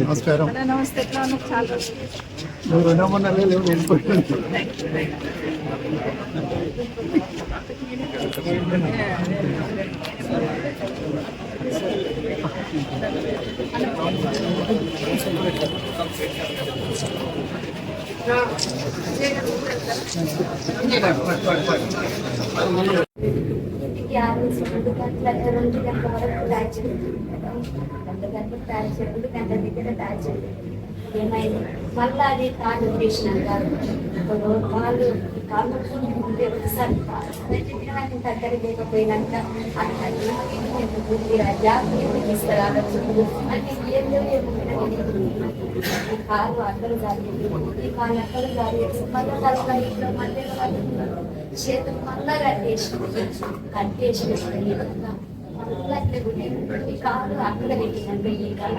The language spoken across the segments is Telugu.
నమస్కారం నమస్తే ఎట్లా ఉన్నావు చాలా రోజులు. నువ్వు రుణమన్నా లేవు వెళ్ళిపోయాను యాభై రెండు గంటల రెండు గంటల వరకు ట్యాచ్ రెండు గంటలకు ట్యాచ్ రెండు గంటల దగ్గర ట్యాచ్ ఏమైంది? మళ్ళీ అది తాడు చేసినాక వాళ్ళు కాళ్ళు ఉంటే ఒకసారి దగ్గర లేకపోయినాక అట్లా జాగ్రత్త తీసుకురావచ్చు అంటే ఈ కాలు అక్కడ జరిగింది ఈ కాలు అక్కడ జరిగింది మళ్ళీ తర్వాత ఇంట్లో మళ్ళీ వాళ్ళు చేతులు మళ్ళా కట్టేసి కట్టేసి ఈ కాలు అక్కడ పెట్టినాక ఈ కాలు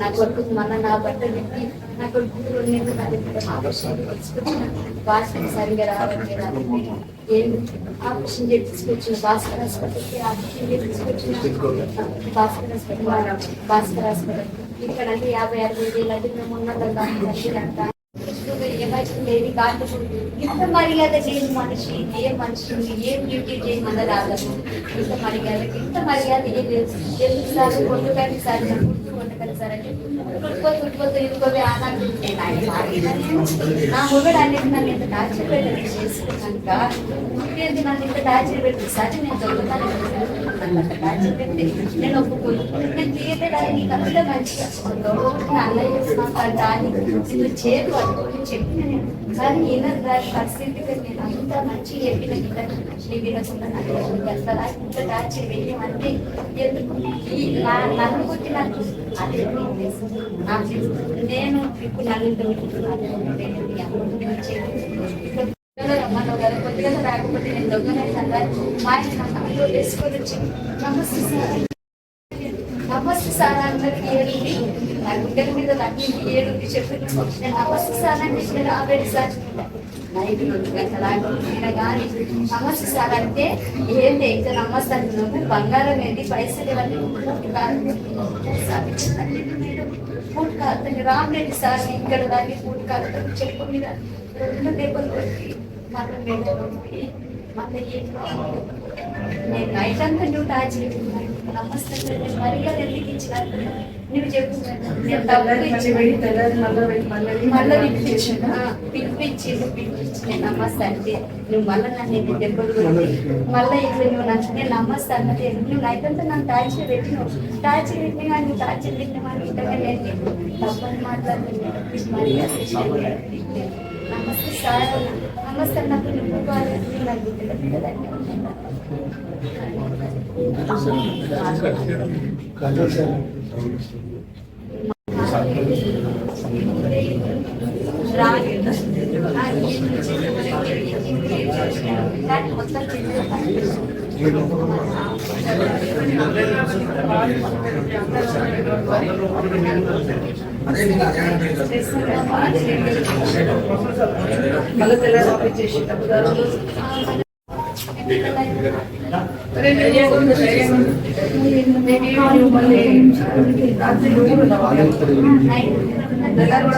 నా కొడుకు మన నా బట్ట పెట్టి నా కొడుకు నేను భాష సరిగా రావట్లేదు ఏం ఆపరేషన్ చేయించుకొచ్చిన భాస్కర్ హాస్పిటల్కి ఆపరేషన్ చేయించుకొచ్చిన భాస్కర్ హాస్పిటల్ భాస్కర్ హాస్పిటల్ ఇక్కడ అంటే యాభై అరవై వేలు అంటే మేము ఉన్నదంతా ఏమైతుంది కాదు ఇంత మర్యాద చేయని మనిషి ఏ మనిషి ఏం డ్యూటీ చేయమని రాదు ఇంత మర్యాద ఇంత మర్యాద ఏ లేదు. ఎందుకు సార్? కొట్టు కానీ సార్ గుర్తు సార్ అంటే ఉడిపోతు ఉడిపోతు ఇదిపోతే ఆనందం నా మొగడు అనేది నన్ను ఎంత టార్చర్ పెట్టని చేసుకున్నాక ఇంకేంటి నన్ను ఇంత టార్చర్ పెట్టి సార్ నేను దొంగతనం చేశాను. నన్ను అంత టార్చర్ పెట్టి నేను ఒప్పుకోను నేను క్రియేటెడ్ అని నీకు అంత మంచిగా రోజు అన్నయ్య చేస్తున్నాను కానీ ఇది చేరు పట్టుకొని చెప్పిన నేను కానీ ఈయన దాని పరిస్థితికి నేను అంత మంచి చెప్పిన శ్రీ వినకుండా నాకు అసలు ఇంత టార్చర్ వేయమంటే ఎందుకు ఈ నా- నన్ను కొట్టి నాకు అదే నీకు తెలుసు. నాకు తెలుసు. నేను ఇప్పుడు నన్ను ఇంత పెట్టుకున్నాను. కొద్దిగా రాకపోతే నేను దొంగనైనా మా ఆయన నాకు అందులో వేసుకొని వచ్చి నమస్తే సార్. నమస్తే సార్ అందరికి ఏడుంది. నా గుడ్డల మీద అన్నింటి ఏడుంది. చెప్పిన నేను నమస్తే సార్ అంటే నేను రాబడి సార్ నైట్ రెండు గంటల కానీ నమస్తే సార్ అంటే ఏంటి? ఇంకా నమస్తే అంటున్నాము. బంగారం ఏంటి? పైసలు ఇవన్నీ పూట కాదు. సార్ మేడం సార్ ఇక్కడ దాన్ని పూట కాదు. చెప్పు మీద రెండు దెబ్బలు కొట్టి మళ్ళీ మళ్ళీ నేను నైట్ అంతా నువ్వు టాచ్ నమస్తే. నేను మర్యాద నువ్వు మళ్ళీ పిలిపించి పిలిపించి పిలిపించి నేను నమస్తే అంటే నువ్వు మళ్ళీ నన్ను దెబ్బలు మళ్ళీ నువ్వు నన్ను నేను నమస్తే అన్నది నువ్వు నైట్ అంతా నన్ను టాచ్ పెట్టినావు టాచ్ పెట్టిన కానీ నువ్వు టాచ్ పెట్టిన కానీ ఇంతగా నేను తప్పని మాట్లాడుతున్నాను మర్యాద ఇచ్చాను. నమస్తే సార్ నమస్తే నాకు మళ్ళీ తెల్లారి తెల్లారి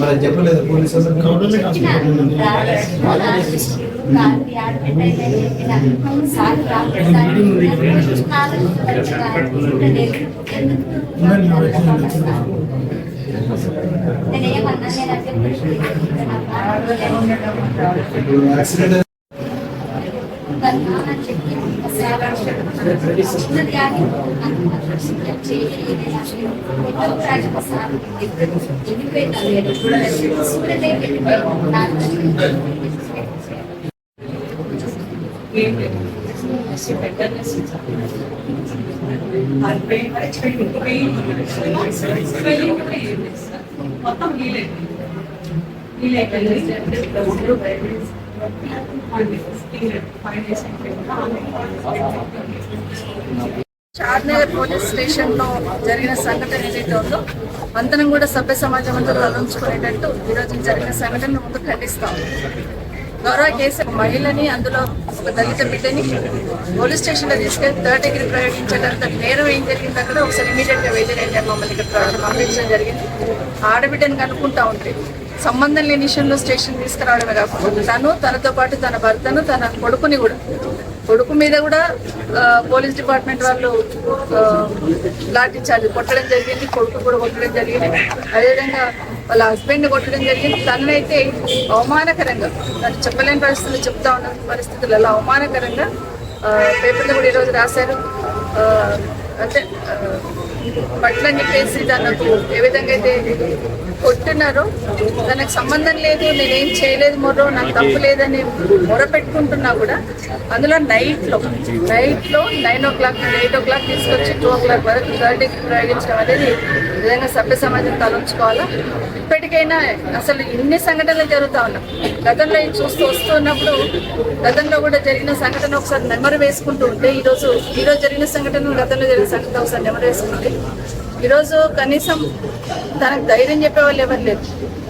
మరి చెప్పలేదు పోలీసు నేనేమన్నా నేను అది ఇప్పుడు యాక్సిడెంట్ దాన్ని కాదని చెప్పి ఒకసారి ఉన్నది కానీ నాకు మాత్రం సీఎం చేయలేదు ఎన్నో ప్రాజెక్ట్ సార్ మొత్తం చార్నగర్ పోలీస్ స్టేషన్లో జరిగిన సంఘటన ఏదైతే ఉందో అంతనం కూడా సభ్య సమాజం అంతా తలంచుకునేటట్టు ఈరోజు జరిగిన సంఘటన ముందు ఖండిస్తాం గౌరవ కేసు మహిళని అందులో ఒక దళిత బిడ్డని పోలీస్ స్టేషన్లో తీసుకెళ్ళి థర్డ్ డిగ్రీ ప్రయోగించేటంత నేరం ఏం జరిగింది అక్కడ? ఒకసారి ఇమీడియట్గా వెయిట్ మమ్మల్ని ఇక్కడ పంపించడం జరిగింది. ఆడబిడ్డని కనుక్కుంటా ఉంటే సంబంధం లేని విషయంలో స్టేషన్ తీసుకురావడమే కాకుండా తను తనతో పాటు తన భర్తను తన కొడుకుని కూడా కొడుకు మీద కూడా పోలీస్ డిపార్ట్మెంట్ వాళ్ళు లాఠీ చార్జ్ కొట్టడం జరిగింది కొడుకు కూడా కొట్టడం జరిగింది. అదేవిధంగా వాళ్ళ హస్బెండ్ కొట్టడం జరిగింది. తననైతే అవమానకరంగా తను చెప్పలేని పరిస్థితులు చెప్తా ఉన్న పరిస్థితులలో అవమానకరంగా పేపర్లు పేపర్లో కూడా ఈరోజు రాశారు. అంటే బట్టలని చెప్పేసి తనకు ఏ విధంగా అయితే కొట్టినారో తనకు సంబంధం లేదు నేనేం చేయలేదు మొర్రో నాకు తప్పు లేదని మొర పెట్టుకుంటున్నా కూడా అందులో నైట్లో నైట్లో nine o'clock eight o'clock తీసుకొచ్చి టూ ఓ క్లాక్ వరకు థర్డ్ ప్రయోగించడం అనేది ఏదైనా సభ్య సమాజం తలంచుకోవాలా? ఇప్పటికైనా అసలు ఇన్ని సంఘటనలు జరుగుతూ ఉన్నాం గతంలో చూస్తూ వస్తున్నప్పుడు గతంలో కూడా జరిగిన సంఘటన ఒకసారి నెమరు వేసుకుంటూ ఉంటే ఈరోజు ఈరోజు జరిగిన సంఘటన గతంలో జరిగిన సంఘటన ఒకసారి నెమరు వేసుకుంటే ఈరోజు కనీసం తనకు ధైర్యం చెప్పే వాళ్ళు ఎవరు లేరు.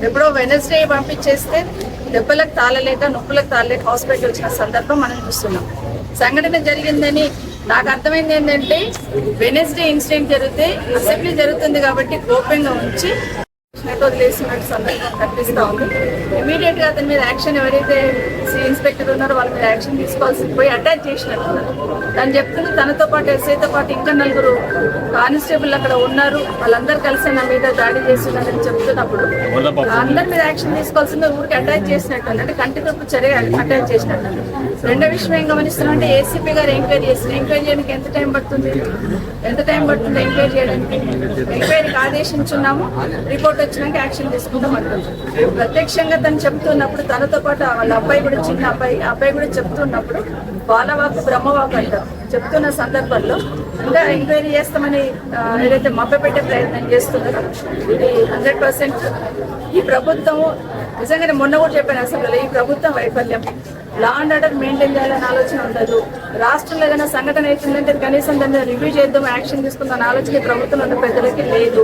ఎప్పుడో వెనస్డే పంపించేస్తే దెబ్బలకు తాళలేక నొప్పులకు తాళలేక హాస్పిటల్ వచ్చిన సందర్భం మనం చూస్తున్నాం. సంఘటన జరిగిందని నాకు అర్థమైంది ఏంటంటే వెనస్డే ఇన్సిడెంట్ జరిగితే అసెంబ్లీ జరుగుతుంది కాబట్టి గోప్యంగా ఉంచి నెట్ వదిలేసినట్టు సందర్భం కనిపిస్తా ఉంది. ఇమీడియట్గా అతని మీద యాక్షన్ ఎవరైతే ఇన్స్పెక్టర్ ఉన్నారో వాళ్ళ మీద యాక్షన్ తీసుకోవాల్సి పోయి అటాచ్ చేసినట్టు తను చెప్తుంది తనతో పాటు ఎస్ఐతో పాటు ఇంకా నలుగురు కానిస్టేబుల్ అక్కడ ఉన్నారు. వాళ్ళందరూ కలిసి నా మీద దాడి చేస్తున్నారని చెప్తున్నప్పుడు అందరి మీద యాక్షన్ తీసుకోవాల్సింది ఊరికి అటాచ్ చేసినట్టు అంటే కంటి తప్పు చర్య అటాచ్ చేసినట్టు రెండో విషయం ఏం గమనిస్తున్నాం అంటే ఏసీపీ గారు ఎంక్వైరీ చేసిన ఎంక్వైరీ చేయడానికి ఎంత టైం పడుతుంది? ఎంత టైం పడుతుంది ఎంక్వైరీ చేయడానికి? ఎంక్వైరీకి ఆదేశించున్నాము. రిపోర్ట్ వచ్చినాక యాక్షన్ తీసుకుంటాం అంటుంది ప్రత్యక్షంగా తను చెప్తున్నప్పుడు తనతో పాటు వాళ్ళ అబ్బాయి కూడా చిన్న అబ్బాయి ఆ అబ్బాయి కూడా చెప్తున్నప్పుడు బాలవాకు బ్రహ్మవాకు అంటారు చెప్తున్న సందర్భంలో ఇంకా ఎంక్వైరీ చేస్తామని ఏదైతే ఏదైతే మభ్యపెట్టే ప్రయత్నం చేస్తున్నారో ఇది హండ్రెడ్ పర్సెంట్. ఈ ప్రభుత్వము నిజంగానే మొన్న కూడా చెప్పాను అసలు ఈ ప్రభుత్వం వైఫల్యం. లా అండ్ ఆర్డర్ మెయింటైన్ చేయాలని ఆలోచన ఉండదు. రాష్ట్రంలో ఏదైనా సంఘటన అవుతుందంటే కనీసం దాన్ని రివ్యూ చేద్దాం యాక్షన్ తీసుకుందాం ఆలోచన ఈ ప్రభుత్వం ఉన్న పెద్దలకి లేదు.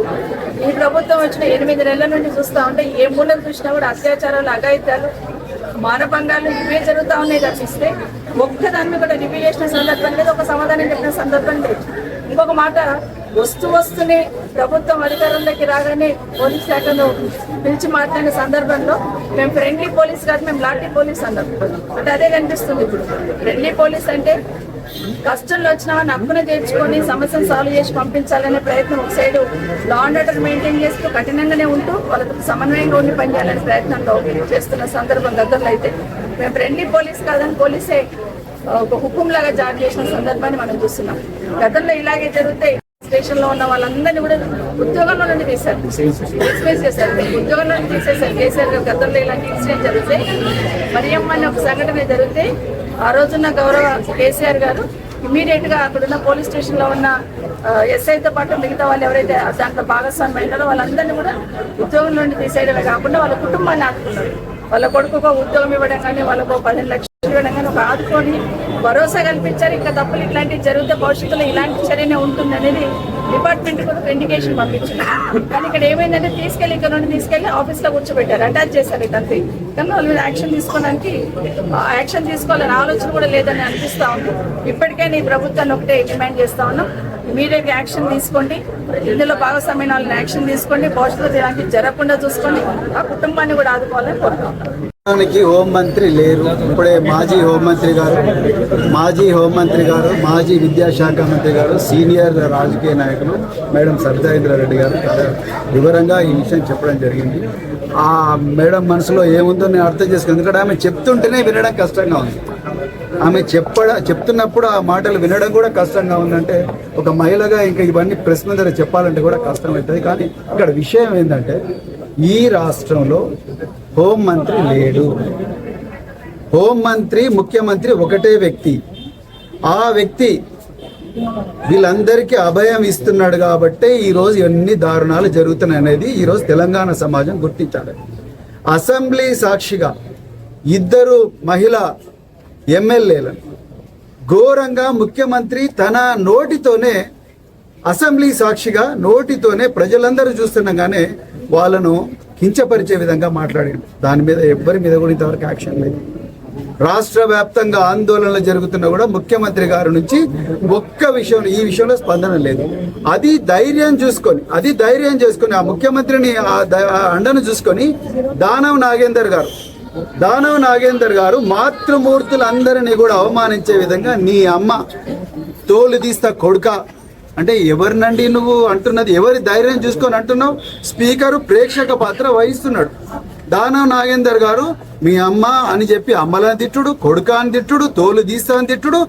ఈ ప్రభుత్వం వచ్చిన ఎనిమిది నెలల నుండి చూస్తూ ఉంటే ఏ మూలం చూసినా కూడా అత్యాచారాలు అఘాయిత్యాలు మానభంగాలు ఇవే జరుగుతూ ఉన్నాయి తప్పిస్తే ఒక్కదాన్ని కూడా రివ్యూ చేసిన సందర్భం లేదు ఒక సమాధానం చెప్పిన సందర్భం లేదు. ఇంకొక మాట వస్తూ వస్తూనే ప్రభుత్వం అధికారంలోకి రాగానే పోలీస్ శాఖను పిలిచి మాట్లాడిన సందర్భంలో మేము ఫ్రెండ్లీ పోలీస్ కాదు మేము లాఠీ పోలీస్ అన్నాం అంటే అదే కనిపిస్తుంది ఇప్పుడు. ఫ్రెండ్లీ పోలీస్ అంటే కష్టంలో వచ్చిన వాడిని అప్పున చేర్చుకొని సమస్యను సాల్వ్ చేసి పంపించాలనే ప్రయత్నం ఒక side law and order maintain చేస్తూ కఠినంగానే ఉంటూ వాళ్ళతో సమన్వయంగా ఉండి పనిచేయాలనే ప్రయత్నంలో చేస్తున్న సందర్భం దగ్గరలో అయితే మేము ఫ్రెండ్లీ పోలీస్ కాదని పోలీసే ఒక హుకుంలాగా జాయిన్ జారీ చేసిన సందర్భాన్ని మనం చూస్తున్నాం. గతంలో ఇలాగే జరిగితే స్టేషన్లో ఉన్న వాళ్ళందరినీ కూడా ఉద్యోగంలో నుండి తీశారు. డిస్మిస్ చేశారు. ఉద్యోగంలో నుండి తీసేశారు. కేసీఆర్ గారు గతంలో ఇలాంటి ఇన్సిడెంట్ జరిగితే మరియమ్మ అనే ఒక సంఘటన జరిగితే ఆ రోజున్న గౌరవ కేసీఆర్ గారు ఇమీడియట్గా అక్కడున్న పోలీస్ స్టేషన్లో ఉన్న ఎస్ఐతో పాటు మిగతా వాళ్ళు ఎవరైతే దాంట్లో భాగస్వామి అయినారో వాళ్ళందరినీ కూడా ఉద్యోగం నుండి తీసేయడమే కాకుండా వాళ్ళ కుటుంబాన్ని ఆదుకున్నారు. వాళ్ళ కొడుకుకో ఉద్యోగం ఇవ్వడం కానీ వాళ్ళకు పదిహేను లక్షలు ఇవ్వడం ఒక ఆదుకొని భరోసా కల్పించారు. ఇంకా తప్పులు ఇట్లాంటివి జరిగితే భవిష్యత్తులో ఇలాంటి చర్యనే ఉంటుంది అనేది డిపార్ట్మెంట్ కూడా ఒక ఇండికేషన్ పంపించారు కానీ ఇక్కడ ఏమైందంటే తీసుకెళ్ళి ఇక్కడ నుండి తీసుకెళ్ళి ఆఫీస్లో కూర్చోబెట్టారు. అటాచ్ చేశారు ఇదంతే కానీ వాళ్ళ మీద యాక్షన్ తీసుకోవడానికి యాక్షన్ తీసుకోవాలని ఆలోచన కూడా లేదని అనిపిస్తా ఉంది. ఇప్పటికైనా ఈ ప్రభుత్వాన్ని ఒకటే డిమాండ్ చేస్తా ఉన్నాం. ఇమీడియట్ యాక్షన్ తీసుకోండి. ఇందులో భాగస్వామ్యం వాళ్ళని యాక్షన్ తీసుకోండి. భవిష్యత్తు జరగకుండా చూసుకోండి. ఆ కుటుంబాన్ని కూడా ఆదుకోవాలని కోరుతా ఉన్నాం హోంమంత్రి లేరు. ఇప్పుడే మాజీ హోంమంత్రి గారు మాజీ హోంమంత్రి గారు మాజీ విద్యాశాఖ మంత్రి గారు సీనియర్ రాజకీయ నాయకులు మేడం సబితాయింద్ర రెడ్డి గారు వివరంగా ఈ విషయం చెప్పడం జరిగింది. ఆ మేడం మనసులో ఏముందో నేను అర్థం చేసుకున్నాను ఎందుకంటే ఆమె చెప్తుంటేనే వినడం కష్టంగా ఉంది. ఆమె చెప్పడ చెప్తున్నప్పుడు ఆ మాటలు వినడం కూడా కష్టంగా ఉందంటే ఒక మహిళగా ఇంకా ఇవన్నీ ప్రెస్ మీద చెప్పాలంటే కూడా కష్టం అవుతుంది. కానీ ఇక్కడ విషయం ఏంటంటే ఈ రాష్ట్రంలో హోంమంత్రి లేడు. హోంమంత్రి ముఖ్యమంత్రి ఒకటే వ్యక్తి. ఆ వ్యక్తి వీళ్ళందరికీ అభయం ఇస్తున్నాడు కాబట్టే ఈరోజు ఎన్ని దారుణాలు జరుగుతున్నాయి అనేది ఈరోజు తెలంగాణ సమాజం గుర్తించాలి. అసెంబ్లీ సాక్షిగా ఇద్దరు మహిళా ఎమ్మెల్యేలను ఘోరంగా ముఖ్యమంత్రి తన నోటితోనే అసెంబ్లీ సాక్షిగా నోటితోనే ప్రజలందరూ చూస్తుండగానే వాళ్ళను కించపరిచే విధంగా మాట్లాడాడు దాని మీద ఎవ్వరి మీద కూడా ఇంతవరకు యాక్షన్ లేదు. రాష్ట్ర వ్యాప్తంగా ఆందోళనలు జరుగుతున్నా కూడా ముఖ్యమంత్రి గారి నుంచి ఒక్క విషయం ఈ విషయంలో స్పందన లేదు. అది ధైర్యం చూసుకొని అది ధైర్యం చేసుకొని ఆ ముఖ్యమంత్రిని ఆ ఆ అండను చూసుకొని దానవ్ నాగేందర్ గారు దానవ్ నాగేందర్ గారు మాతృమూర్తులందరినీ కూడా అవమానించే విధంగా నీ అమ్మ తోలు తీస్తా కొడుక అంటే ఎవరినండి నువ్వు అంటున్నది? ఎవరి ధైర్యం చూసుకొని అంటున్నావు? స్పీకరు ప్రేక్షక పాత్ర వహిస్తున్నాడు. దానవ్ నాగేందర్ గారు మీ అమ్మ అని చెప్పి అమ్మలని తిట్టుడు కొడుక అని తిట్టుడు తోలు తీస్తా అని తిట్టుడు.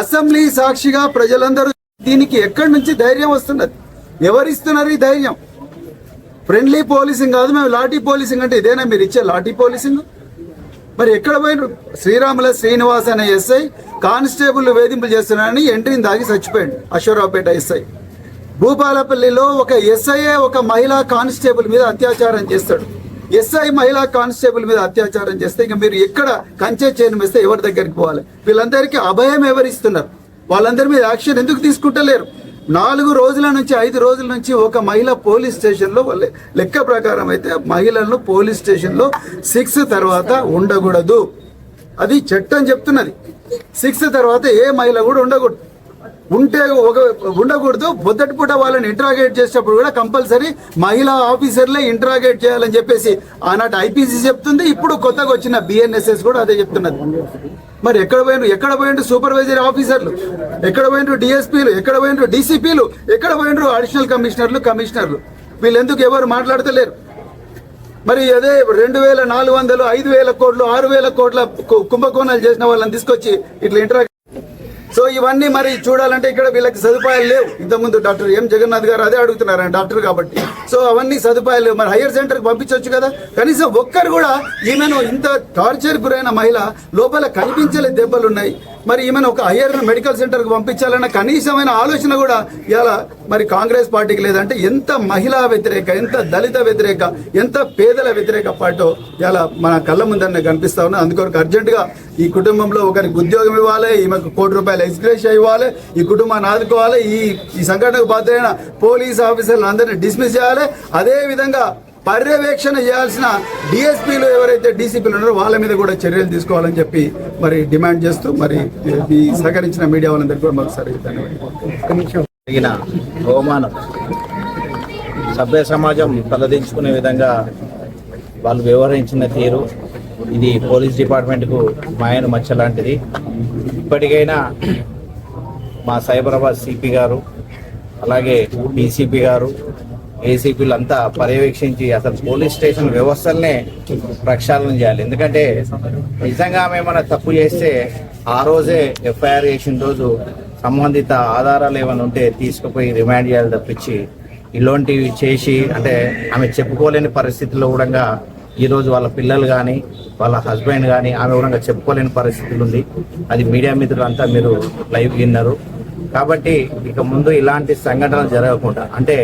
అసెంబ్లీ సాక్షిగా ప్రజలందరూ దీనికి ఎక్కడి నుంచి ధైర్యం వస్తున్నది? ఎవరిస్తున్నారు ఈ ధైర్యం? ఫ్రెండ్లీ పోలీసింగ్ కాదు మేము లాఠీ పోలీసింగ్ అంటే ఇదేనా మీరు ఇచ్చే లాఠీ పోలీసింగ్? మరి ఎక్కడ పోయిన శ్రీరాముల శ్రీనివాస్ అనే ఎస్ఐ కానిస్టేబుల్ వేధింపులు చేస్తున్నారని ఎంట్రీని దాగి చచ్చిపోయాడు. అశ్వరావుపేట ఎస్ఐ. భూపాలపల్లిలో ఒక ఎస్ఐఏ ఒక మహిళా కానిస్టేబుల్ మీద అత్యాచారం చేస్తాడు. ఎస్ఐ మహిళా కానిస్టేబుల్ మీద అత్యాచారం చేస్తే ఇంకా మీరు ఎక్కడ కంచె చేయను వేస్తే ఎవరి దగ్గరికి పోవాలి? వీళ్ళందరికీ అభయం ఎవరిస్తున్నారు? వాళ్ళందరి మీద యాక్షన్ ఎందుకు తీసుకుంటలేరు? నాలుగు రోజుల నుంచి ఐదు రోజుల నుంచి ఒక మహిళ పోలీస్ స్టేషన్లో వాళ్ళ లెక్క ప్రకారం అయితే మహిళలను పోలీస్ స్టేషన్లో సిక్స్ తర్వాత ఉండకూడదు. అది చట్టం చెప్తున్నది. సిక్స్ తర్వాత ఏ మహిళ కూడా ఉండకూడదు. ఉంటే ఒక ఉండకూడదు. పొద్దుటి పూట వాళ్ళని ఇంట్రాగేట్ చేసేటప్పుడు కూడా కంపల్సరీ మహిళా ఆఫీసర్లే ఇంట్రాగేట్ చేయాలని చెప్పేసి ఆనాటి ఐపీసీ చెప్తుంది. ఇప్పుడు కొత్తగా వచ్చిన బిఎన్ఎస్ఎస్ కూడా అదే చెప్తున్నది. మరి ఎక్కడ పోయిన ఎక్కడ పోయిండ్రు సూపర్వైజర్ ఆఫీసర్లు? ఎక్కడ పోయిండ్రు డిఎస్పీలు ఎక్కడ పోయిండ్రు డీసీపీలు ఎక్కడ పోయిండ్రు అడిషనల్ కమిషనర్లు కమిషనర్లు వీళ్ళు ఎందుకు ఎవరు మాట్లాడతలేరు? మరి అదే రెండు వేల నాలుగు వందలు ఐదు వేల కోట్లు ఆరు వేల కోట్ల కుంభకోణాలు చేసిన వాళ్ళని తీసుకొచ్చి ఇట్లా ఇంటరాక్ట్ సో ఇవన్నీ మరి చూడాలంటే ఇక్కడ వీళ్ళకి సదుపాయాలు లేవు. ఇంతకుముందు డాక్టర్ ఎం జగన్నాథ్ గారు అదే అడుగుతున్నారు డాక్టర్ కాబట్టి. సో అవన్నీ సదుపాయాలు లేవు. మరి హయ్యర్ సెంటర్కి పంపించవచ్చు కదా? కనీసం ఒక్కరు కూడా ఈమెను ఇంత టార్చర్ గురైన మహిళ లోపల కనిపించలే దెబ్బలు ఉన్నాయి మరి ఈమెను ఒక హయ్యర్ మెడికల్ సెంటర్కి పంపించాలన్న కనీసమైన ఆలోచన కూడా ఇలా మరి కాంగ్రెస్ పార్టీకి లేదంటే ఎంత మహిళా వ్యతిరేక ఎంత దళిత వ్యతిరేక ఎంత పేదల వ్యతిరేక పార్టీ ఇలా మన కళ్ళ ముందరనే కనిపిస్తా ఉన్నా అందుకొరకు అర్జెంటుగా ఈ కుటుంబంలో ఒకరికి ఉద్యోగం ఇవ్వాలి ఈమెకు కోటి రూపాయలు ఎక్స్గ్రేషన్ ఇవ్వాలి ఈ కుటుంబాన్ని ఆదుకోవాలి ఈ ఈ సంఘటనకు బాధ్యులైన పోలీస్ ఆఫీసర్లు అందరినీ డిస్మిస్ చేయాలి. అదేవిధంగా పర్యవేక్షణ చేయాల్సిన డిఎస్పీలు ఎవరైతే డీసీపీలు ఉన్నారో వాళ్ళ మీద కూడా చర్యలు తీసుకోవాలని చెప్పి మరి డిమాండ్ చేస్తూ మరి ఈ సహకరించిన మీడియా వాళ్ళందరికీ కూడా మరొకసారి ధన్యవాదాలు. జరిగిన అవమానం సభ్య సమాజం తలదించుకునే విధంగా వాళ్ళు వ్యవహరించిన తీరు ఇది పోలీస్ డిపార్ట్మెంట్కు మాయను మచ్చ లాంటిది. ఇప్పటికైనా మా సైబరాబాద్ సిపి గారు అలాగే డీసీపీ గారు ఏసీపీలు అంతా పర్యవేక్షించి అసలు పోలీస్ స్టేషన్ వ్యవస్థలనే ప్రక్షాళన చేయాలి. ఎందుకంటే నిజంగా ఆమె ఏమైనా తప్పు చేస్తే ఆ రోజే ఎఫ్ఐఆర్ చేసిన రోజు సంబంధిత ఆధారాలు ఏమైనా ఉంటే తీసుకుపోయి రిమాండ్ చేయాలి తప్పించి ఇలాంటివి చేసి అంటే ఆమె చెప్పుకోలేని పరిస్థితుల్లో కూడా ఈరోజు వాళ్ళ పిల్లలు కానీ వాళ్ళ హస్బెండ్ కానీ ఆమె కూడా చెప్పుకోలేని పరిస్థితులు ఉంది. అది మీడియా మిత్రులంతా మీరు లైవ్ విన్నారు. కాబట్టి ఇక ముందు ఇలాంటి సంఘటనలు జరగకుండా అంటే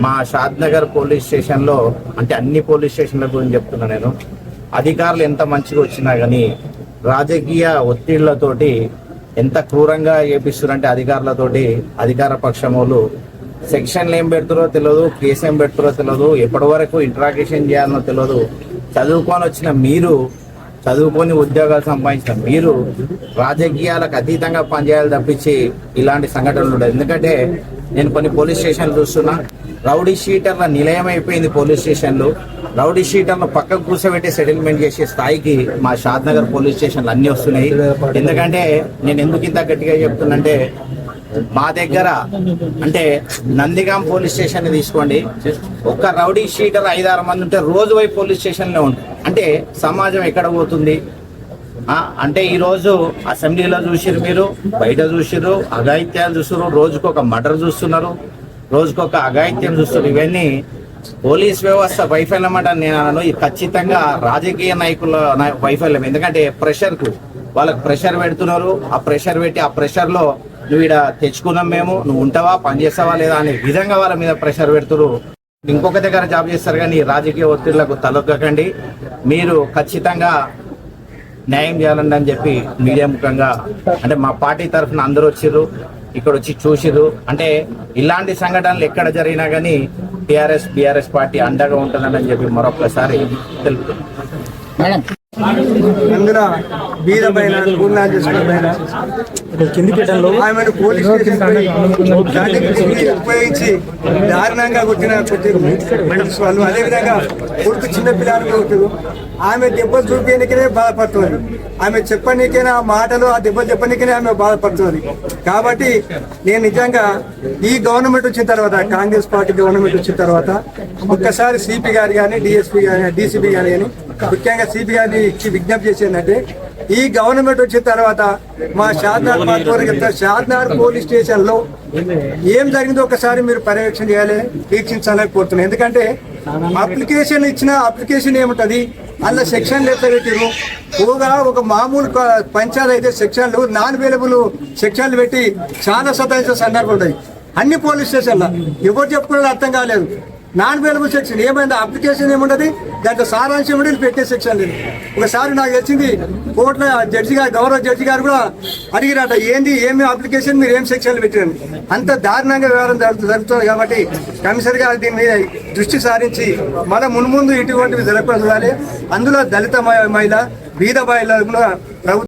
మా షాద్ నగర్ పోలీస్ స్టేషన్లో అంటే అన్ని పోలీస్ స్టేషన్ల గురించి చెప్తున్నా నేను అధికారులు ఎంత మంచిగా వచ్చినా కానీ రాజకీయ ఒత్తిళ్ళతోటి ఎంత క్రూరంగా చేపిస్తున్నారంటే అధికారులతోటి అధికార పక్షం వాళ్ళు సెక్షన్లు ఏం పెడుతురో తెలియదు కేసు ఏం పెడుతురో తెలియదు ఎప్పటి వరకు ఇంట్రాగేషన్ చేయాలనో తెలియదు చదువుకొని వచ్చిన మీరు చదువుకొని ఉద్యోగాలు సంపాదించిన మీరు రాజకీయాలకు అతీతంగా పనిచేయాలి తప్పించి ఇలాంటి సంఘటనలు ఉండదు ఎందుకంటే నేను కొన్ని పోలీస్ స్టేషన్లు చూస్తున్నా. రౌడీ షీటర్ల నిలయం అయిపోయింది పోలీస్ స్టేషన్లు. రౌడీ షీటర్లు పక్కకు కూర్చోబెట్టి సెటిల్మెంట్ చేసే స్థాయికి మా షాద్ నగర్ పోలీస్ స్టేషన్లు అన్నీ వస్తున్నాయి. ఎందుకంటే నేను ఎందుకు ఇంత గట్టిగా చెప్తున్నంటే మా దగ్గర అంటే నందిగాం పోలీస్ స్టేషన్ తీసుకోండి. ఒక్క రౌడీ షీటర్ ఐదారు మంది ఉంటే రోజు పోయి పోలీస్ స్టేషన్లో ఉంటుంది అంటే సమాజం ఎక్కడ పోతుంది? ఆ, అంటే ఈరోజు అసెంబ్లీలో చూసిరు మీరు బయట చూసిరు అఘాయిత్యాలు చూస్తున్నారు రోజుకు ఒక మర్డర్ చూస్తున్నారు రోజుకు ఒక అఘాయిత్యం చూస్తున్నారు. ఇవన్నీ పోలీస్ వ్యవస్థ వైఫల్యం అంటే నేను అనను. ఇది ఖచ్చితంగా రాజకీయ నాయకుల వైఫల్యం. ఎందుకంటే ప్రెషర్ వాళ్ళకు వాళ్ళకి ప్రెషర్ పెడుతున్నారు. ఆ ప్రెషర్ పెట్టి ఆ ప్రెషర్లో నువ్వు ఇక్కడ తెచ్చుకున్నాం మేము నువ్వు ఉంటావా పని చేస్తావా లేదా అనే విధంగా వాళ్ళ మీద ప్రెషర్ పెడుతురు ఇంకొక దగ్గర జాబ్ చేస్తారు కానీ రాజకీయ ఒత్తిళ్ళకు తలొగ్గకండి మీరు ఖచ్చితంగా న్యాయం చేయాలండి అని చెప్పి మీడియా ముఖంగా అంటే మా పార్టీ తరఫున అందరూ వచ్చిర్రు ఇక్కడ వచ్చి చూసిర్రు. అంటే ఇలాంటి సంఘటనలు ఎక్కడ జరిగినా కానీ టిఆర్ఎస్ బిఆర్ఎస్ పార్టీ అండగా ఉంటుందని చెప్పి మరొకసారి తెలుపుతున్నాం. అందులో బీద పైన చేసుకున్న పైన. ఆమెను పోలీస్ ఉపయోగించి దారుణంగా కొట్టిన కొట్టిరు. వాళ్ళు అదేవిధంగా కొడుకు చిన్న పిల్లలు కొట్టారు. ఆమె దెబ్బలు చూపించడానికే బాధపడుతుంది. ఆమె చెప్పనీకైనా ఆ మాటలు ఆ దెబ్బలు చెప్పనీకనే ఆమె బాధపడుతుంది. కాబట్టి నేను నిజంగా ఈ గవర్నమెంట్ వచ్చిన తర్వాత కాంగ్రెస్ పార్టీ గవర్నమెంట్ వచ్చిన తర్వాత ఒక్కసారి సిపి గారు కానీ డిఎస్పీ కానీ డీసీపీ గారు కానీ ముఖ్యంగా సిపి గారిని ఇచ్చి విజ్ఞప్తి చేసేందంటే ఈ గవర్నమెంట్ వచ్చిన తర్వాత మా షాద్నార్ చెప్తారు షాద్నార్ పోలీస్ స్టేషన్లో ఏం జరిగిందో ఒకసారి మీరు పర్యవేక్షణ చేయాలి వీక్షించాలని కోరుతున్నాను ఎందుకంటే అప్లికేషన్ ఇచ్చిన అప్లికేషన్ ఏముంటది? అందులో సెక్షన్లు ఎట్లా పెట్టిరు పోగా ఒక మామూలు ప- పంచాయతీ అయితే సెక్షన్లు నాన్ అవైలబుల్ సెక్షన్లు పెట్టి చాలా సతాయించిన సందర్భం ఉంటాయి. అన్ని పోలీస్ స్టేషన్లో. ఎవరు చెప్పుకున్నది అర్థం కాలేదు. నాన్ అవైలబుల్ సెక్షన్ ఏమైంది? అప్లికేషన్ ఏముండదు? దాంట్లో సారాంశం ఉండి పెట్టే సెక్షన్ లేదు ఒకసారి నాకు వచ్చింది కోర్టులో జడ్జి గారు గౌరవ జడ్జి గారు కూడా అడిగిరట ఏంది? ఏమి అప్లికేషన్ మీరు ఏం సెక్షన్లు పెట్టారు అంత దారుణంగా వ్యవహారం జరుగుతుంది కాబట్టి కమిషనర్ గారు దీని మీద దృష్టి సారించి మన మున్ముందు ఇటువంటివి జరగకుండా చూడాలి అందులో దళిత మహిళ బీద మహిళ కూడా ప్రభుత్వం